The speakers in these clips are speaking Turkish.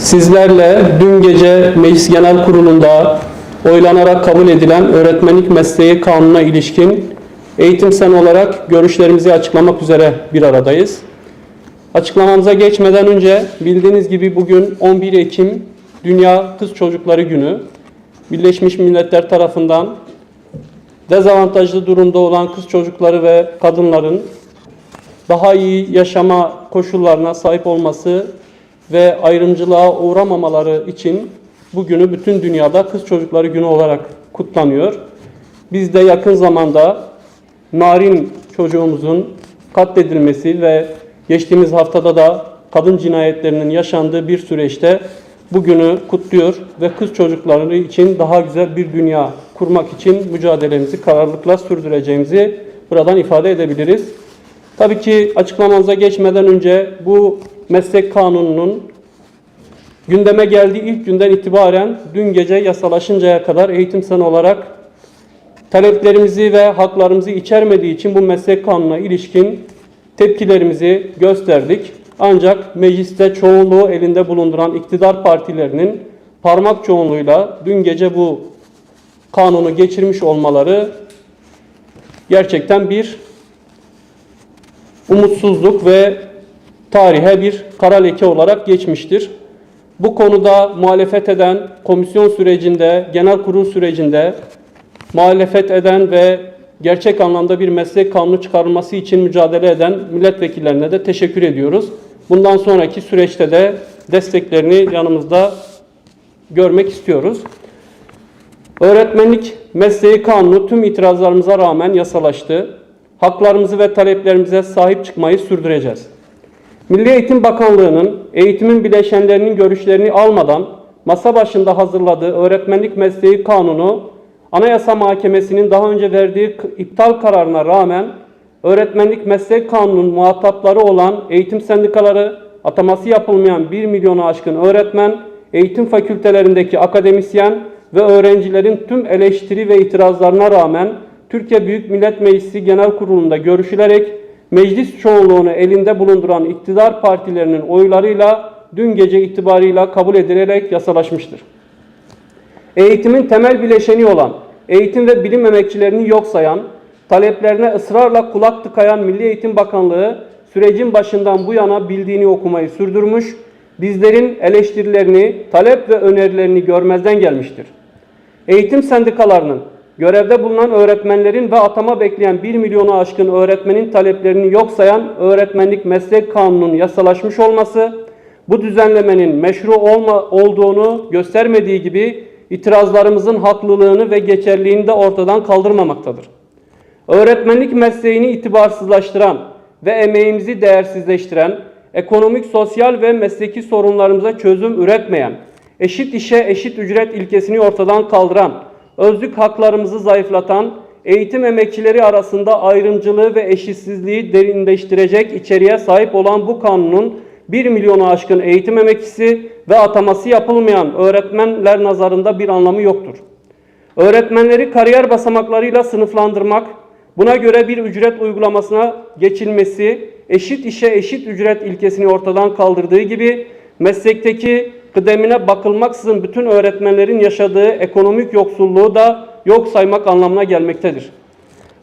Sizlerle dün gece Meclis Genel Kurulu'nda oylanarak kabul edilen öğretmenlik mesleği kanununa ilişkin eğitim sen olarak görüşlerimizi açıklamak üzere bir aradayız. Açıklamamıza geçmeden önce bildiğiniz gibi bugün 11 Ekim Dünya Kız Çocukları Günü. Birleşmiş Milletler tarafından dezavantajlı durumda olan kız çocukları ve kadınların daha iyi yaşama koşullarına sahip olması ve ayrımcılığa uğramamaları için bugünü bütün dünyada Kız Çocukları Günü olarak kutlanıyor. Biz de yakın zamanda narin çocuğumuzun katledilmesi ve geçtiğimiz haftada da kadın cinayetlerinin yaşandığı bir süreçte bugünü kutluyor ve kız çocukları için daha güzel bir dünya kurmak için mücadelemizi kararlılıkla sürdüreceğimizi buradan ifade edebiliriz. Tabii ki açıklamamıza geçmeden önce bu meslek kanununun gündeme geldiği ilk günden itibaren dün gece yasalaşıncaya kadar eğitim sen olarak taleplerimizi ve haklarımızı içermediği için bu meslek kanununa ilişkin tepkilerimizi gösterdik. Ancak mecliste çoğunluğu elinde bulunduran iktidar partilerinin parmak çoğunluğuyla dün gece bu kanunu geçirmiş olmaları gerçekten bir umutsuzluk ve tarihe bir kara leke olarak geçmiştir. Bu konuda muhalefet eden komisyon sürecinde, genel kurul sürecinde muhalefet eden ve gerçek anlamda bir meslek kanunu çıkarılması için mücadele eden milletvekillerine de teşekkür ediyoruz. Bundan sonraki süreçte de desteklerini yanımızda görmek istiyoruz. Öğretmenlik mesleği kanunu tüm itirazlarımıza rağmen yasalaştı. Haklarımızı ve taleplerimize sahip çıkmayı sürdüreceğiz. Milli Eğitim Bakanlığı'nın eğitimin bileşenlerinin görüşlerini almadan masa başında hazırladığı öğretmenlik mesleği kanunu Anayasa Mahkemesi'nin daha önce verdiği iptal kararına rağmen öğretmenlik meslek kanunun muhatapları olan eğitim sendikaları, ataması yapılmayan 1 milyonu aşkın öğretmen, eğitim fakültelerindeki akademisyen ve öğrencilerin tüm eleştiri ve itirazlarına rağmen Türkiye Büyük Millet Meclisi Genel Kurulu'nda görüşülerek meclis çoğunluğunu elinde bulunduran iktidar partilerinin oylarıyla dün gece itibarıyla kabul edilerek yasalaşmıştır. Eğitimin temel bileşeni olan eğitim ve bilim emekçilerini yok sayan, taleplerine ısrarla kulak tıkayan Milli Eğitim Bakanlığı sürecin başından bu yana bildiğini okumayı sürdürmüş, bizlerin eleştirilerini, talep ve önerilerini görmezden gelmiştir. Eğitim sendikalarının görevde bulunan öğretmenlerin ve atama bekleyen 1 milyonu aşkın öğretmenin taleplerini yok sayan öğretmenlik meslek kanununun yasalaşmış olması, bu düzenlemenin meşru olma, olduğunu göstermediği gibi itirazlarımızın haklılığını ve geçerliğini de ortadan kaldırmamaktadır. Öğretmenlik mesleğini itibarsızlaştıran ve emeğimizi değersizleştiren, ekonomik, sosyal ve mesleki sorunlarımıza çözüm üretmeyen, eşit işe eşit ücret ilkesini ortadan kaldıran, özlük haklarımızı zayıflatan, eğitim emekçileri arasında ayrımcılığı ve eşitsizliği derinleştirecek içeriğe sahip olan bu kanunun 1 milyonu aşkın eğitim emekçisi ve ataması yapılmayan öğretmenler nazarında bir anlamı yoktur. Öğretmenleri kariyer basamaklarıyla sınıflandırmak, buna göre bir ücret uygulamasına geçilmesi, eşit işe eşit ücret ilkesini ortadan kaldırdığı gibi meslekteki kıdemine bakılmaksızın bütün öğretmenlerin yaşadığı ekonomik yoksulluğu da yok saymak anlamına gelmektedir.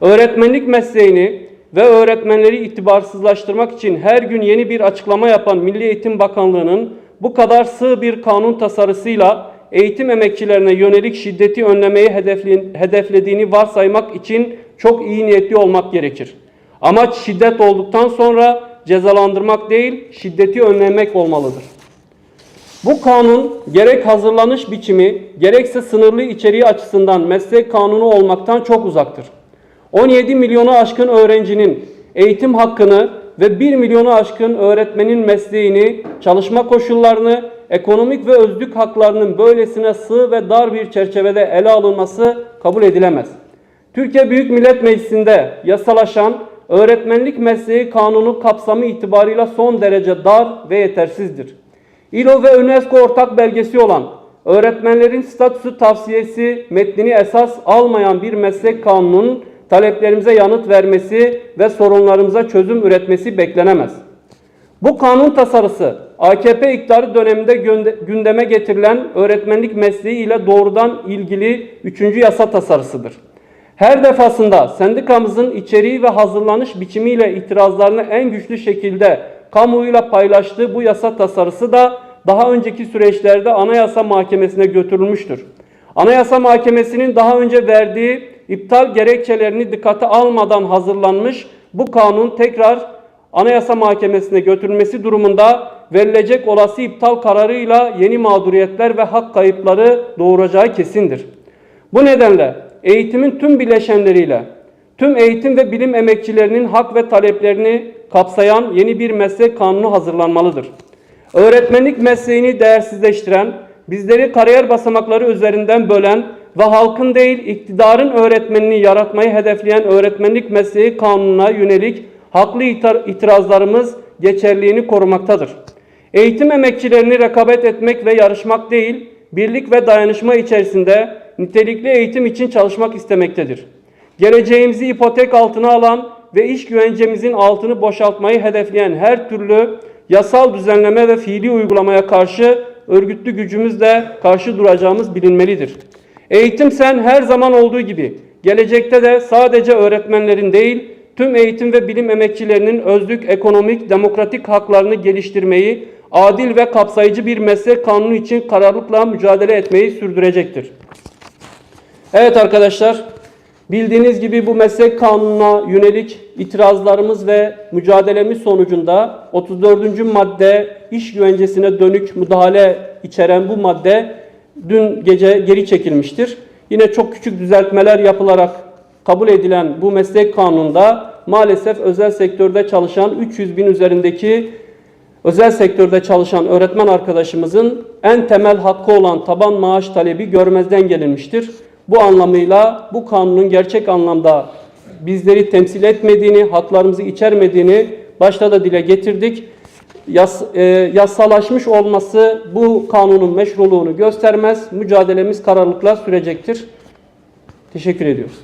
Öğretmenlik mesleğini ve öğretmenleri itibarsızlaştırmak için her gün yeni bir açıklama yapan Milli Eğitim Bakanlığı'nın bu kadar sığ bir kanun tasarısıyla eğitim emekçilerine yönelik şiddeti önlemeyi hedeflediğini varsaymak için çok iyi niyetli olmak gerekir. Amaç şiddet olduktan sonra cezalandırmak değil, şiddeti önlemek olmalıdır. Bu kanun gerek hazırlanış biçimi gerekse sınırlı içeriği açısından meslek kanunu olmaktan çok uzaktır. 17 milyonu aşkın öğrencinin eğitim hakkını ve 1 milyonu aşkın öğretmenin mesleğini, çalışma koşullarını, ekonomik ve özlük haklarının böylesine sığ ve dar bir çerçevede ele alınması kabul edilemez. Türkiye Büyük Millet Meclisi'nde yasalaşan öğretmenlik mesleği kanunu kapsamı itibarıyla son derece dar ve yetersizdir. İLO ve UNESCO ortak belgesi olan öğretmenlerin statüsü tavsiyesi metnini esas almayan bir meslek kanununun taleplerimize yanıt vermesi ve sorunlarımıza çözüm üretmesi beklenemez. Bu kanun tasarısı AKP iktidarı döneminde gündeme getirilen öğretmenlik mesleği ile doğrudan ilgili üçüncü yasa tasarısıdır. Her defasında sendikamızın içeriği ve hazırlanış biçimiyle itirazlarını en güçlü şekilde kamuoyuyla paylaştığı bu yasa tasarısı da daha önceki süreçlerde Anayasa Mahkemesi'ne götürülmüştür. Anayasa Mahkemesi'nin daha önce verdiği iptal gerekçelerini dikkate almadan hazırlanmış bu kanun tekrar Anayasa Mahkemesi'ne götürülmesi durumunda verilecek olası iptal kararıyla yeni mağduriyetler ve hak kayıpları doğuracağı kesindir. Bu nedenle eğitimin tüm bileşenleriyle tüm eğitim ve bilim emekçilerinin hak ve taleplerini kapsayan yeni bir meslek kanunu hazırlanmalıdır. Öğretmenlik mesleğini değersizleştiren, bizleri kariyer basamakları üzerinden bölen ve halkın değil iktidarın öğretmenini yaratmayı hedefleyen öğretmenlik mesleği kanununa yönelik haklı itiraz- itirazlarımız geçerliğini korumaktadır. Eğitim emekçilerini rekabet etmek ve yarışmak değil, birlik ve dayanışma içerisinde nitelikli eğitim için çalışmak istemektedir. Geleceğimizi ipotek altına alan ve iş güvencemizin altını boşaltmayı hedefleyen her türlü yasal düzenleme ve fiili uygulamaya karşı örgütlü gücümüzle karşı duracağımız bilinmelidir. Eğitim sen her zaman olduğu gibi gelecekte de sadece öğretmenlerin değil, tüm eğitim ve bilim emekçilerinin özlük, ekonomik, demokratik haklarını geliştirmeyi, adil ve kapsayıcı bir meslek kanunu için kararlılıkla mücadele etmeyi sürdürecektir. Evet arkadaşlar, bildiğiniz gibi bu meslek kanununa yönelik itirazlarımız ve mücadelemiz sonucunda 34. madde iş güvencesine dönük müdahale içeren bu madde dün gece geri çekilmiştir. Yine çok küçük düzeltmeler yapılarak kabul edilen bu meslek kanununda maalesef özel sektörde çalışan 300 bin üzerindeki özel sektörde çalışan öğretmen arkadaşımızın en temel hakkı olan taban maaş talebi görmezden gelinmiştir. Bu anlamıyla bu kanunun gerçek anlamda bizleri temsil etmediğini, haklarımızı içermediğini başta da dile getirdik. Yas, e, yasalaşmış olması bu kanunun meşruluğunu göstermez. Mücadelemiz kararlılıkla sürecektir. Teşekkür ediyoruz.